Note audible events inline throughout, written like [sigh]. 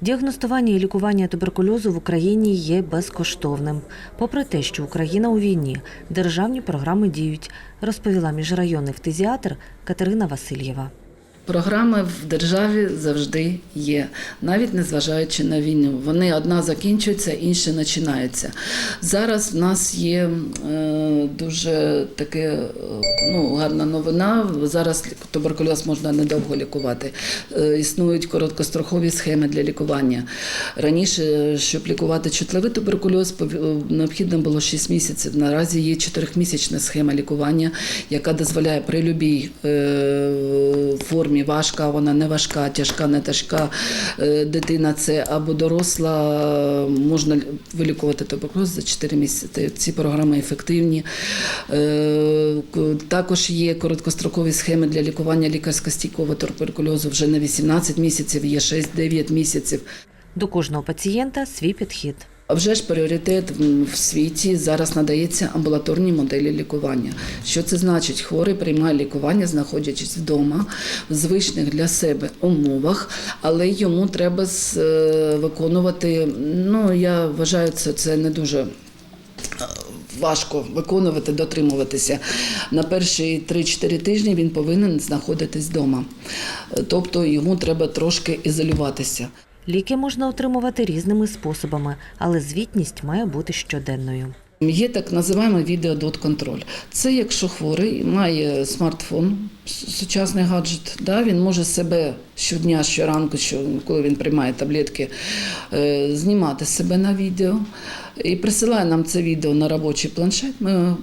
Діагностування і лікування туберкульозу в Україні є безкоштовним. Попри те, що Україна у війні, державні програми діють, розповіла міжрайонний фтизіатр Катерина Васильєва. Програми в державі завжди є, навіть незважаючи на війну. Вони одна закінчується, інша починається. Зараз в нас є е, дуже таке е, ну, гарна новина. Зараз туберкульоз можна недовго лікувати. Е, існують короткострокові схеми для лікування. Раніше, щоб лікувати чутливий туберкульоз, е, необхідно було 6 місяців. Наразі є 4-місячна схема лікування, яка дозволяє при будь-якій е, формі важка, вона не важка, тяжка, не тяжка е, дитина це або доросла, можна вилікувати туберкульоз за 4 місяці. Ці програми ефективні. Е, Також є короткострокові схеми для лікування лікарсько-стійкового туберкульозу вже на 18 місяців, є 6-9 місяців. До кожного пацієнта свій підхід. Вже ж пріоритет в світі зараз надається амбулаторній моделі лікування. Що це значить? Хворий приймає лікування, знаходячись вдома в звичних для себе умовах, але йому треба е, виконувати. Ну я вважаю, це, це не дуже. е, Важко виконувати, дотримуватися. На перші 3-4 тижні він повинен знаходитись вдома. Е, Тобто йому треба трошки ізолюватися. Ліки можна отримувати різними способами, але звітність має бути щоденною. Є так називаємо відеодот-контроль. Це якщо хворий має смартфон, сучасний гаджет, да, він може себе щодня, щоранку, що, коли він приймає таблетки, е, знімати себе на відео і присилає нам це відео на робочий планшет. Ми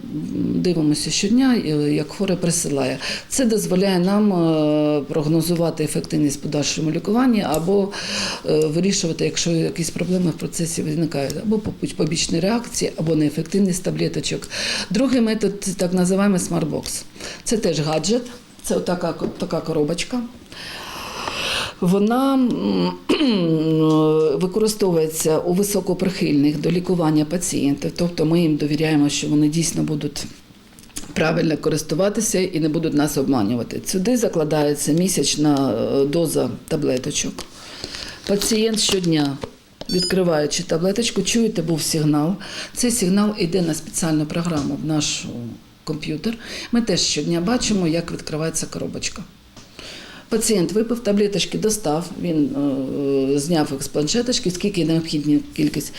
дивимося щодня, е, як хворий присилає. Це дозволяє нам е, прогнозувати ефективність в подальшому лікуванні або вирішувати, якщо якісь проблеми в процесі виникають, або побічні реакції, або неефективність таблеточок. Другий метод так називаємо смартбокс. Це теж гаджет, це така, така коробочка. Вона [clears throat] використовується у високоприхильних до лікування пацієнтів, тобто ми їм довіряємо, що вони дійсно будуть правильно користуватися і не будуть нас обманювати. Сюди закладається місячна е, доза таблеточок. Пацієнт щодня. Відкриваючи таблеточку, чуєте, був сигнал. Цей сигнал йде на спеціальну програму в наш комп'ютер. Ми теж щодня бачимо, як відкривається коробочка. Пацієнт випив таблеточки, достав, він е, зняв їх з планшеточки, скільки необхідна кількість.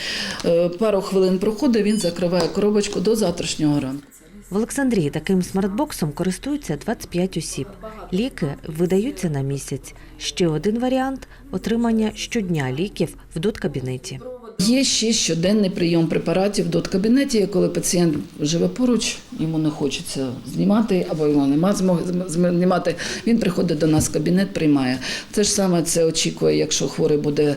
Е, пару хвилин проходить, він закриває коробочку до завтрашнього ранку. В Олександрії таким смартбоксом користуються 25 осіб. Ліки видаються на місяць. Ще один варіант отримання щодня ліків в дот-кабінеті. Є ще щоденний прийом препаратів в дот-кабінеті, коли пацієнт живе поруч, йому не хочеться знімати, або йому нема змоги зм- зм- знімати. Він приходить до нас в кабінет, приймає. Те ж саме це очікує, якщо хворий буде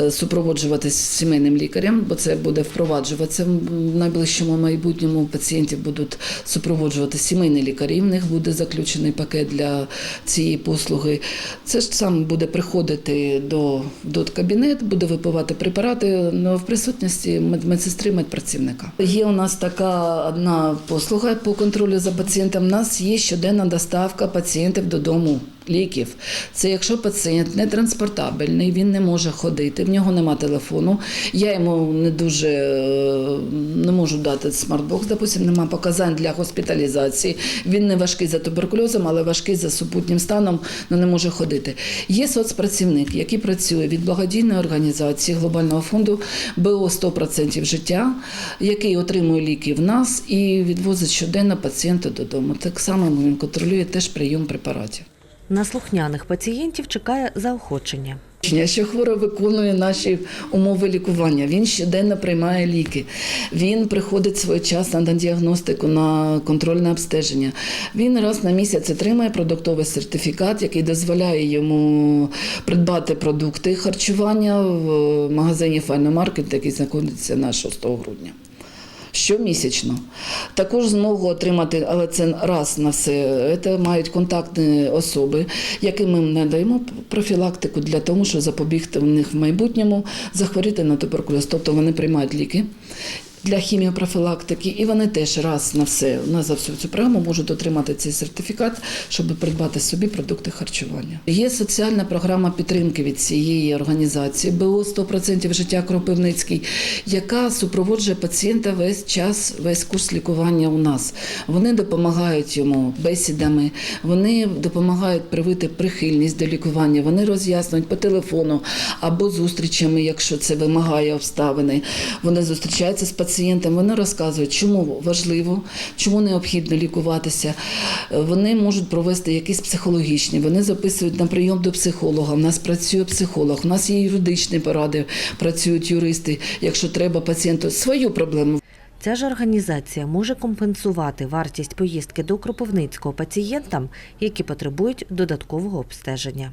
е, супроводжуватись сімейним лікарем, бо це буде впроваджуватися в найближчому майбутньому. Пацієнтів будуть супроводжувати сімейні лікарі. В них буде заключений пакет для цієї послуги. Це ж саме буде приходити до дот-кабінет, буде випивати препарати ну, в присутності мед- медсестри медпрацівника. Є у нас така одна послуга по контролю за пацієнтом. У нас є щоденна доставка пацієнтів додому. Ліків. Це якщо пацієнт не транспортабельний, він не може ходити, в нього нема телефону. Я йому не дуже е, не можу дати смартбокс, допустим, нема показань для госпіталізації. Він не важкий за туберкульозом, але важкий за супутнім станом, але не може ходити. Є соцпрацівник, який працює від благодійної організації глобального фонду БО 100% життя, який отримує ліки в нас і відвозить щоденно пацієнта додому. Так само він контролює теж прийом препаратів. На слухняних пацієнтів чекає заохочення. Що хворий виконує наші умови лікування, він щоденно приймає ліки, він приходить своєчасно на діагностику, на контрольне обстеження. Він раз на місяць отримує продуктовий сертифікат, який дозволяє йому придбати продукти харчування в магазині Файномаркет, який знаходиться на 6 грудня. Щомісячно. Також змогу отримати, але це раз на все. Це мають контактні особи, яким ми надаємо профілактику для того, щоб запобігти в них в майбутньому захворіти на туберкульоз. Тобто вони приймають ліки. Для хіміопрофілактики, і вони теж раз на все на за всю цю програму можуть отримати цей сертифікат, щоб придбати собі продукти харчування. Є соціальна програма підтримки від цієї організації БО 100% життя Кропивницький, яка супроводжує пацієнта весь час, весь курс лікування у нас. Вони допомагають йому бесідами, вони допомагають привити прихильність до лікування. Вони роз'яснюють по телефону або зустрічами, якщо це вимагає обставини. Вони зустрічаються з пацієнтом, вони розказують, чому важливо, чому необхідно лікуватися. Вони можуть провести якісь психологічні, вони записують на прийом до психолога. У нас працює психолог, у нас є юридичні поради, працюють юристи. Якщо треба пацієнту свою проблему Ця ж організація може компенсувати вартість поїздки до Кропивницького пацієнтам, які потребують додаткового обстеження.